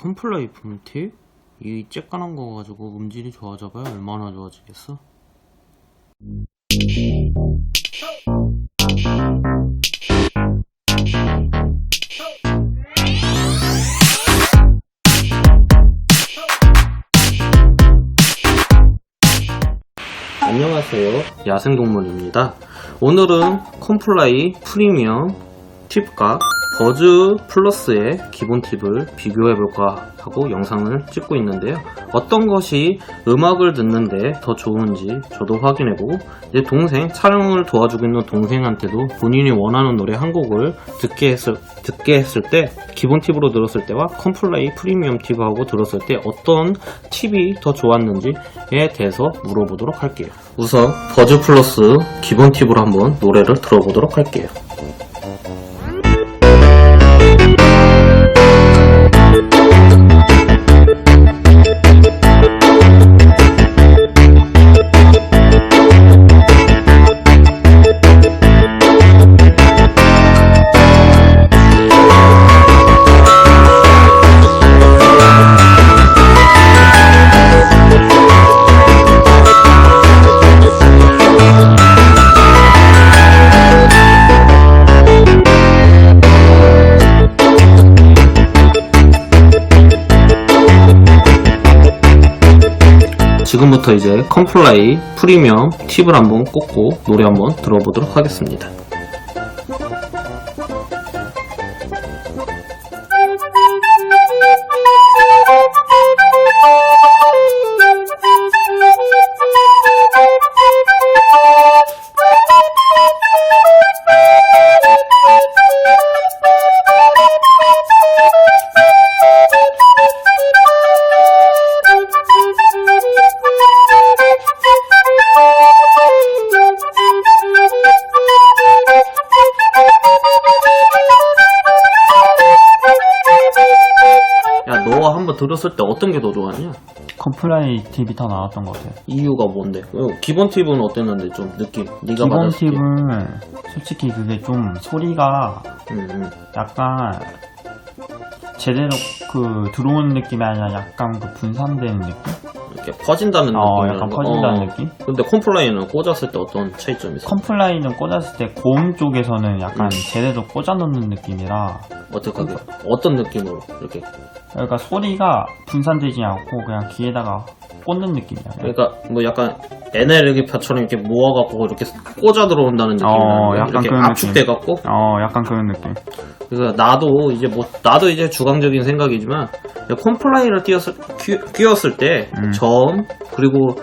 컴플레이 폼팁? 이 쬐깐한 거 가지고 음질이 좋아져봐야 얼마나 좋아지겠어? 안녕하세요. 야생동물입니다. 오늘은 컴플라이 프리미엄 팁과 버즈 플러스의 기본 팁을 비교해볼까 하고 영상을 찍고 있는데요. 어떤 것이 음악을 듣는데 더 좋은지 저도 확인해보고 이제 동생, 촬영을 도와주고 있는 동생한테도 본인이 원하는 노래 한 곡을 듣게 했을, 듣게 했을 때 기본 팁으로 들었을 때와 컴플라이 프리미엄 팁하고 들었을 때 어떤 팁이 더 좋았는지에 대해서 물어보도록 할게요. 우선 버즈 플러스 기본 팁으로 한번 노래를 들어보도록 할게요. 지금부터 이제 컴플라이 프리미엄 팁을 한번 꽂고 노래 한번 들어보도록 하겠습니다. 너가 한번 들었을 때 어떤 게 더 좋았냐? 컴플라이 팁이 더 나왔던 것 같아요. 이유가 뭔데? 어, 기본 팁은 어땠는데 좀 느낌? 네가 기본 받았을 때. 팁은 솔직히 그게 좀 소리가 음, 음. 약간 제대로 그 들어오는 느낌이 아니라 약간 그 분산되는 느낌? 이렇게 퍼진다는 어, 느낌. 약간 퍼진다는 느낌? 근데 컴플라이는 꽂았을 때 어떤 차이점이 있어? 컴플라이는 꽂았을 때 고음 쪽에서는 약간 음. 제대로 꽂아놓는 느낌이라 어떻게 하게? 어떤 느낌으로 이렇게? 그러니까 소리가 분산되지 않고 그냥 귀에다가 꽂는 느낌이야. 그러니까 뭐 약간 에네르기파처럼 이렇게 모아갖고 이렇게 꽂아 들어온다는 느낌. 어, 약간 이렇게 그런 압축돼갖고. 어, 약간 그런 느낌. 그래서 나도 이제 뭐 나도 이제 주관적인 생각이지만 컴플라이를 띄었을 끼, 끼웠을 때 음. 점 그리고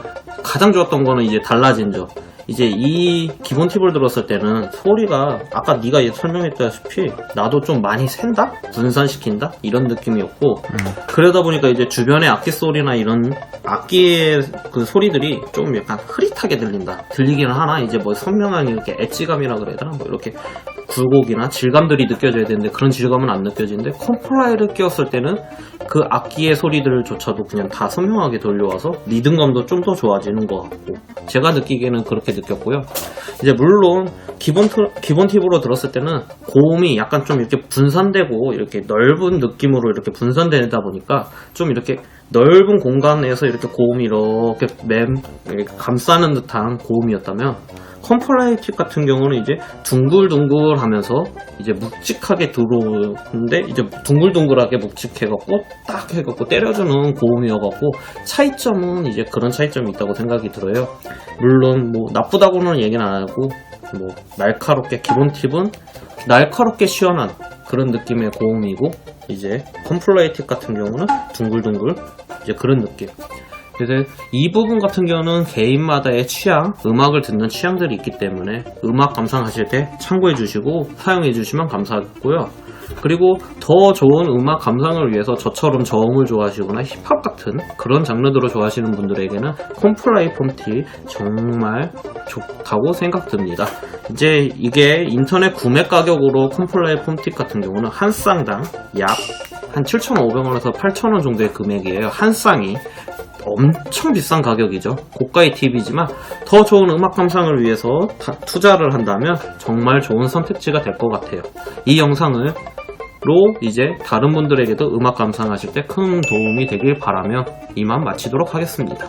가장 좋았던 거는 이제 달라진 점. 이제 이 기본 팁을 들었을 때는 소리가 아까 네가 설명했다시피 나도 좀 많이 샌다 분산시킨다 이런 느낌이었고 음. 그러다 보니까 이제 주변의 악기 소리나 이런 악기의 그 소리들이 좀 약간 흐릿하게 들린다. 들리기는 하나 이제 뭐 선명한 이렇게 엣지감이라 그래야 되나 뭐 이렇게 굴곡이나 질감들이 느껴져야 되는데 그런 질감은 안 느껴지는데 컴플라이를 끼웠을 때는 그 악기의 소리들조차도 그냥 다 선명하게 들려와서 리듬감도 좀 더 좋아지는 것 같고 제가 느끼기에는 그렇게 느꼈고요. 이제 물론 기본 트- 기본 팁으로 들었을 때는 고음이 약간 좀 이렇게 분산되고 이렇게 넓은 느낌으로 이렇게 분산되다 보니까 좀 이렇게 넓은 공간에서 이렇게 고음이 이렇게 맴 감싸는 듯한 고음이었다면 컴플라이 팁 같은 경우는 이제 둥글둥글 하면서 이제 묵직하게 들어오는데 이제 둥글둥글하게 묵직해갖고 딱 해갖고 때려주는 고음이어갖고 차이점은 이제 그런 차이점이 있다고 생각이 들어요. 물론 뭐 나쁘다고는 얘기는 안 하고 뭐 날카롭게 기본 팁은 날카롭게 시원한 그런 느낌의 고음이고 이제 컴플라이 팁 같은 경우는 둥글둥글 이제 그런 느낌. 그래서 이 부분 같은 경우는 개인마다의 취향, 음악을 듣는 취향들이 있기 때문에 음악 감상하실 때 참고해 주시고 사용해 주시면 감사하고요. 그리고 더 좋은 음악 감상을 위해서 저처럼 저음을 좋아하시거나 힙합 같은 그런 장르들을 좋아하시는 분들에게는 콤플라이 폼티 정말 좋다고 생각됩니다. 이제 이게 인터넷 구매 가격으로 콤플라이 폼팁 같은 경우는 한 쌍당 약 한 7,500원에서 8,000원 정도의 금액이에요. 한 쌍이. 엄청 비싼 가격이죠. 고가의 팁이지만 더 좋은 음악 감상을 위해서 다- 투자를 한다면 정말 좋은 선택지가 될 것 같아요. 이 영상을 이제 다른 분들에게도 음악 감상하실 때 큰 도움이 되길 바라며 이만 마치도록 하겠습니다.